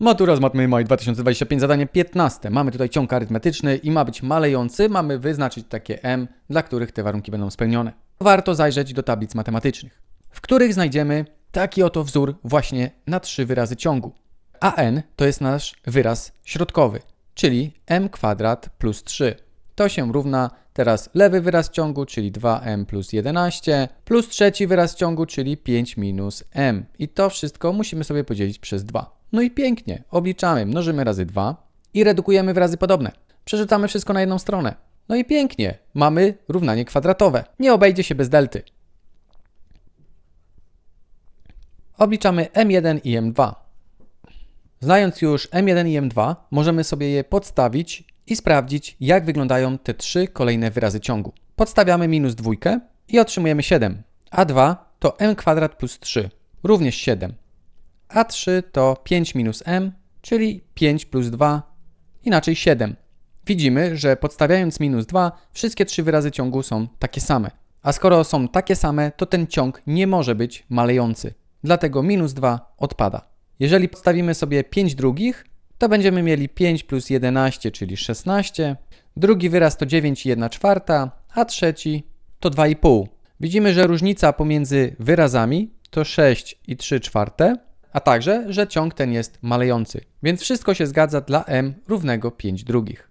Matura z Matmy Maj 2025, zadanie 15. Mamy tutaj ciąg arytmetyczny i ma być malejący. Mamy wyznaczyć takie m, dla których te warunki będą spełnione. Warto zajrzeć do tablic matematycznych, w których znajdziemy taki oto wzór właśnie na trzy wyrazy ciągu. A n to jest nasz wyraz środkowy, czyli m kwadrat plus 3. To się równa teraz lewy wyraz ciągu, czyli 2m plus 11, plus trzeci wyraz ciągu, czyli 5 minus m. I to wszystko musimy sobie podzielić przez 2. No i pięknie, obliczamy, mnożymy razy 2 i redukujemy wyrazy podobne. Przerzucamy wszystko na jedną stronę. No i pięknie, mamy równanie kwadratowe. Nie obejdzie się bez delty. Obliczamy m1 i m2. Znając już M1 i M2, możemy sobie je podstawić i sprawdzić, jak wyglądają te trzy kolejne wyrazy ciągu. Podstawiamy minus dwójkę i otrzymujemy 7. A2 to m kwadrat plus 3, również 7. A3 to 5 minus m, czyli 5 plus 2, inaczej 7. Widzimy, że podstawiając minus 2, wszystkie trzy wyrazy ciągu są takie same. A skoro są takie same, to ten ciąg nie może być malejący. Dlatego minus 2 odpada. Jeżeli podstawimy sobie 5 drugich, to będziemy mieli 5 plus 11, czyli 16. Drugi wyraz to 9 i 1 czwarta, a trzeci to 2,5. Widzimy, że różnica pomiędzy wyrazami to 6 i 3 czwarte, a także, że ciąg ten jest malejący. Więc wszystko się zgadza dla m równego 5 drugich.